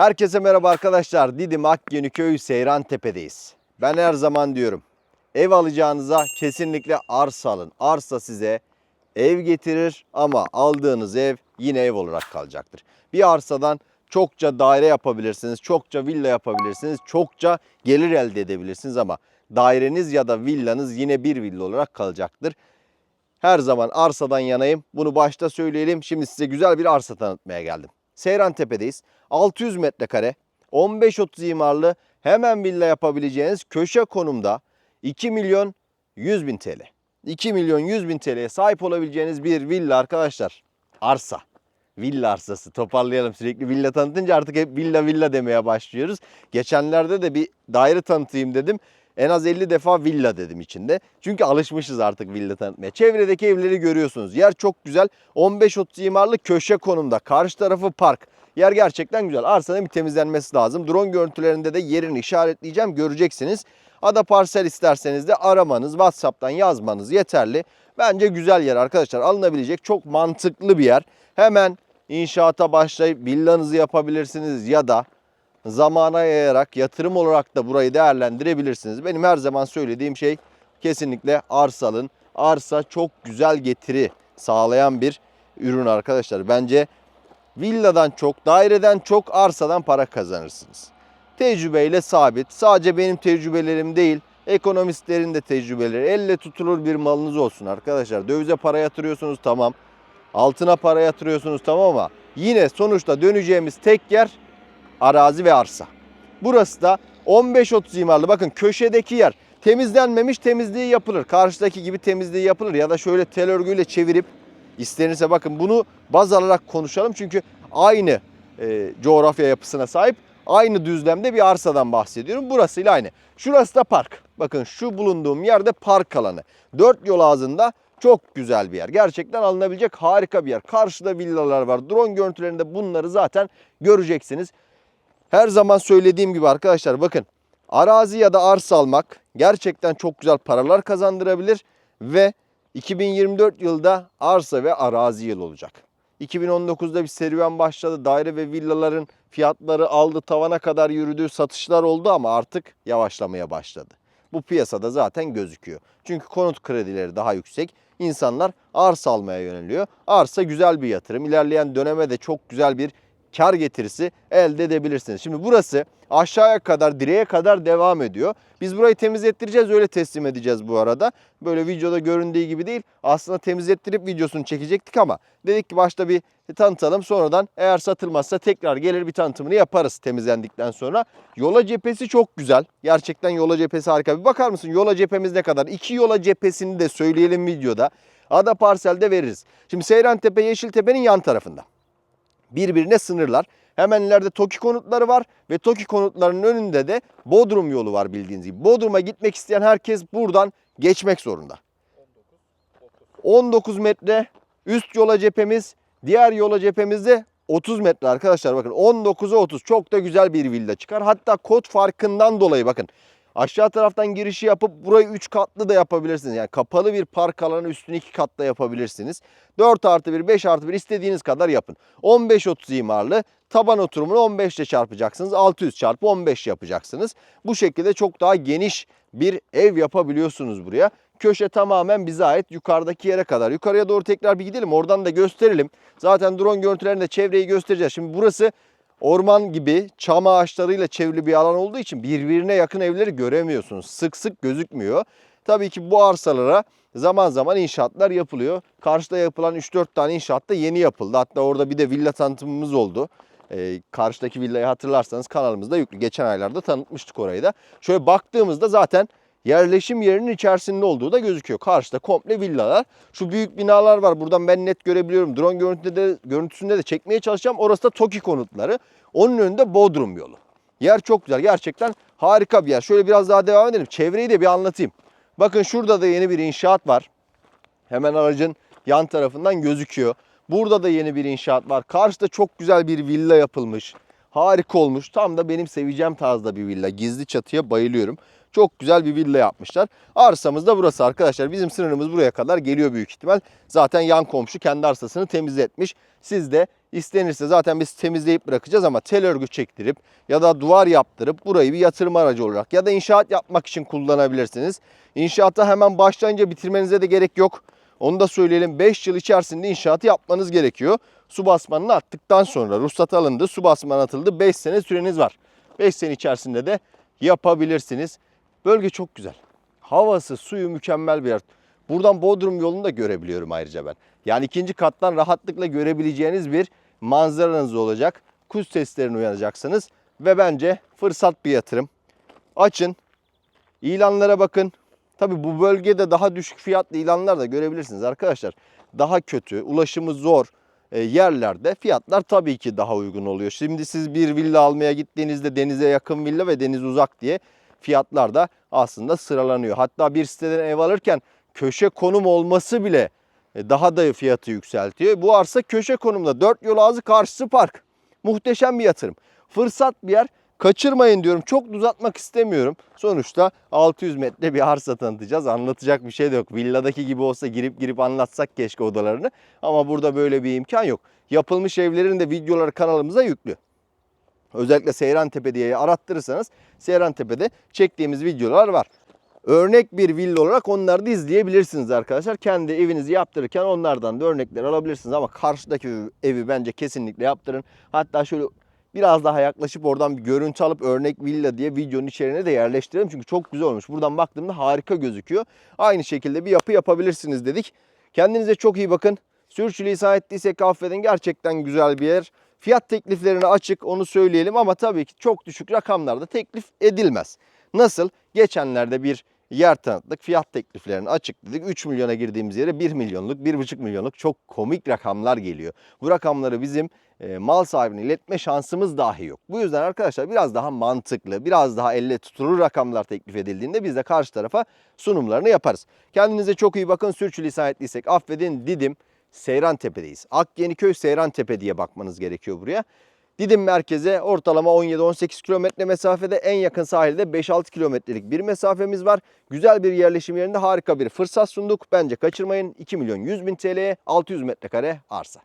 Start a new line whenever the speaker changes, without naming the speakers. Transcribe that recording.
Herkese merhaba arkadaşlar. Didim Akyenüköy Seyran Tepe'deyiz. Ben her zaman diyorum. Ev alacağınıza kesinlikle arsa alın. Arsa size ev getirir ama aldığınız ev yine ev olarak kalacaktır. Bir arsadan çokça daire yapabilirsiniz, çokça villa yapabilirsiniz, çokça gelir elde edebilirsiniz ama daireniz ya da villanız yine bir villa olarak kalacaktır. Her zaman arsadan yanayım. Bunu başta söyleyelim. Şimdi size güzel bir arsa tanıtmaya geldim. Seyran Tepe'deyiz. 600 metrekare, 15-30 imarlı hemen villa yapabileceğiniz köşe konumda 2 milyon 100 bin TL. 2 milyon 100 bin TL'ye sahip olabileceğiniz bir villa arkadaşlar. Arsa. Villa arsası toparlayalım sürekli villa tanıtınca artık hep villa villa demeye başlıyoruz. Geçenlerde de bir daire tanıtayım dedim. En az 50 defa villa dedim içinde. Çünkü alışmışız artık villa tanıtmaya. Çevredeki evleri görüyorsunuz. Yer çok güzel. 15-30 imarlı köşe konumda. Karşı tarafı park. Yer gerçekten güzel. Arsanın bir temizlenmesi lazım. Drone görüntülerinde de yerini işaretleyeceğim. Göreceksiniz. Ada parsel isterseniz de aramanız, WhatsApp'tan yazmanız yeterli. Bence güzel yer arkadaşlar. Alınabilecek çok mantıklı bir yer. Hemen inşaata başlayıp villanızı yapabilirsiniz ya da zamana yayarak yatırım olarak da burayı değerlendirebilirsiniz. Benim her zaman söylediğim şey kesinlikle arsa alın. Arsa çok güzel getiri sağlayan bir ürün arkadaşlar. Bence villadan çok, daireden çok arsadan para kazanırsınız. Tecrübeyle sabit. Sadece benim tecrübelerim değil, ekonomistlerin de tecrübeleri. Elle tutulur bir malınız olsun arkadaşlar. Dövize para yatırıyorsunuz tamam. Altına para yatırıyorsunuz tamam ama yine sonuçta döneceğimiz tek yer arazi ve arsa. Burası da 15-30 imarlı. Bakın köşedeki yer temizlenmemiş temizliği yapılır. Karşıdaki gibi temizliği yapılır ya da şöyle tel örgüyle çevirip istenirse bakın bunu baz alarak konuşalım. Çünkü aynı e, coğrafya yapısına sahip aynı düzlemde bir arsadan bahsediyorum. Burasıyla aynı. Şurası da park. Bakın şu bulunduğum yerde park alanı. Dört yol ağzında çok güzel bir yer. Gerçekten alınabilecek harika bir yer. Karşıda villalar var. Drone görüntülerinde bunları zaten göreceksiniz. Her zaman söylediğim gibi arkadaşlar bakın arazi ya da arsa almak gerçekten çok güzel paralar kazandırabilir ve 2024 yılda arsa ve arazi yıl olacak. 2019'da bir serüven başladı. Daire ve villaların fiyatları aldı tavana kadar yürüdü. Satışlar oldu ama artık yavaşlamaya başladı. Bu piyasada zaten gözüküyor. Çünkü konut kredileri daha yüksek. İnsanlar arsa almaya yöneliyor. Arsa güzel bir yatırım. İlerleyen döneme de çok güzel bir kar getirisi elde edebilirsiniz. Şimdi burası aşağıya kadar direğe kadar devam ediyor. Biz burayı temizlettireceğiz öyle teslim edeceğiz bu arada. Böyle videoda göründüğü gibi değil. Aslında temizlettirip videosunu çekecektik ama dedik ki başta bir tanıtalım. Sonradan eğer satılmazsa tekrar gelir bir tanıtımını yaparız temizlendikten sonra. Yola cephesi çok güzel. Gerçekten yola cephesi harika. Bir bakar mısın yola cephemiz ne kadar? İki yola cephesini de söyleyelim videoda. Ada parselde veririz. Şimdi Seyrantepe Yeşiltepe'nin yan tarafında birbirine sınırlar. Hemen ileride TOKİ konutları var ve TOKİ konutlarının önünde de Bodrum yolu var bildiğiniz gibi. Bodrum'a gitmek isteyen herkes buradan geçmek zorunda. 19 metre üst yola cephemiz, diğer yola cephemizde 30 metre arkadaşlar bakın 19'a 30 çok da güzel bir villa çıkar. Hatta kod farkından dolayı bakın aşağı taraftan girişi yapıp burayı 3 katlı da yapabilirsiniz. Yani kapalı bir park alanı üstünü 2 katla yapabilirsiniz. 4 artı 1, 5 artı 1 istediğiniz kadar yapın. 15-30 imarlı taban oturumunu 15 ile çarpacaksınız. 600 çarpı 15 yapacaksınız. Bu şekilde çok daha geniş bir ev yapabiliyorsunuz buraya. Köşe tamamen bize ait yukarıdaki yere kadar. Yukarıya doğru tekrar bir gidelim oradan da gösterelim. Zaten drone görüntülerinde çevreyi göstereceğiz. Şimdi burası orman gibi çam ağaçlarıyla çevrili bir alan olduğu için birbirine yakın evleri göremiyorsunuz. Sık sık gözükmüyor. Tabii ki bu arsalara zaman zaman inşaatlar yapılıyor. Karşıda yapılan 3-4 tane inşaat da yeni yapıldı. Hatta orada bir de villa tanıtımımız oldu. Ee, karşıdaki villayı hatırlarsanız kanalımızda yüklü. Geçen aylarda tanıtmıştık orayı da. Şöyle baktığımızda zaten yerleşim yerinin içerisinde olduğu da gözüküyor. Karşıda komple villalar. Şu büyük binalar var. Buradan ben net görebiliyorum. Drone görüntüde de, görüntüsünde de çekmeye çalışacağım. Orası da TOKİ konutları. Onun önünde Bodrum yolu. Yer çok güzel. Gerçekten harika bir yer. Şöyle biraz daha devam edelim. Çevreyi de bir anlatayım. Bakın şurada da yeni bir inşaat var. Hemen aracın yan tarafından gözüküyor. Burada da yeni bir inşaat var. Karşıda çok güzel bir villa yapılmış. Harika olmuş. Tam da benim seveceğim tarzda bir villa. Gizli çatıya bayılıyorum. Çok güzel bir villa yapmışlar. Arsamız da burası arkadaşlar. Bizim sınırımız buraya kadar geliyor büyük ihtimal. Zaten yan komşu kendi arsasını temizletmiş. Siz de İstenirse zaten biz temizleyip bırakacağız ama tel örgü çektirip ya da duvar yaptırıp burayı bir yatırım aracı olarak ya da inşaat yapmak için kullanabilirsiniz. İnşaata hemen başlayınca bitirmenize de gerek yok. Onu da söyleyelim 5 yıl içerisinde inşaatı yapmanız gerekiyor. Su basmanını attıktan sonra ruhsat alındı, su basmanı atıldı. 5 sene süreniz var. 5 sene içerisinde de yapabilirsiniz. Bölge çok güzel. Havası, suyu mükemmel bir yer. Buradan Bodrum yolunu da görebiliyorum ayrıca ben. Yani ikinci kattan rahatlıkla görebileceğiniz bir manzaranız olacak. Kuş seslerine uyanacaksınız ve bence fırsat bir yatırım. Açın, ilanlara bakın. Tabi bu bölgede daha düşük fiyatlı ilanlar da görebilirsiniz arkadaşlar. Daha kötü, ulaşımı zor e, yerlerde fiyatlar tabii ki daha uygun oluyor. Şimdi siz bir villa almaya gittiğinizde denize yakın villa ve deniz uzak diye fiyatlar da aslında sıralanıyor. Hatta bir siteden ev alırken köşe konum olması bile e, daha da fiyatı yükseltiyor. Bu arsa köşe konumda. Dört yol ağzı karşısı park. Muhteşem bir yatırım. Fırsat bir yer. Kaçırmayın diyorum. Çok uzatmak istemiyorum. Sonuçta 600 metre bir arsa tanıtacağız. Anlatacak bir şey de yok. Villadaki gibi olsa girip girip anlatsak keşke odalarını. Ama burada böyle bir imkan yok. Yapılmış evlerin de videoları kanalımıza yüklü. Özellikle Seyran Tepe diye arattırırsanız Seyran Tepe'de çektiğimiz videolar var. Örnek bir villa olarak onları da izleyebilirsiniz arkadaşlar. Kendi evinizi yaptırırken onlardan da örnekler alabilirsiniz. Ama karşıdaki evi bence kesinlikle yaptırın. Hatta şöyle biraz daha yaklaşıp oradan bir görüntü alıp örnek villa diye videonun içeriğine de yerleştirelim. Çünkü çok güzel olmuş. Buradan baktığımda harika gözüküyor. Aynı şekilde bir yapı yapabilirsiniz dedik. Kendinize çok iyi bakın. Sürçülisan ettiysek affedin. Gerçekten güzel bir yer. Fiyat tekliflerine açık onu söyleyelim ama tabii ki çok düşük rakamlarda teklif edilmez. Nasıl? Geçenlerde bir yer tanıttık. Fiyat tekliflerini açıkladık. 3 milyona girdiğimiz yere 1 milyonluk, 1,5 milyonluk çok komik rakamlar geliyor. Bu rakamları bizim e, mal sahibine iletme şansımız dahi yok. Bu yüzden arkadaşlar biraz daha mantıklı, biraz daha elle tutulur rakamlar teklif edildiğinde biz de karşı tarafa sunumlarını yaparız. Kendinize çok iyi bakın. Sürçülisan ettiysek affedin. Didim Seyran Tepe'deyiz. Akyeniköy Seyran Tepe diye bakmanız gerekiyor buraya. Didim merkeze ortalama 17-18 kilometre mesafede en yakın sahilde 5-6 kilometrelik bir mesafemiz var. Güzel bir yerleşim yerinde harika bir fırsat sunduk. Bence kaçırmayın. 2 milyon 100 bin TL'ye 600 metrekare arsa.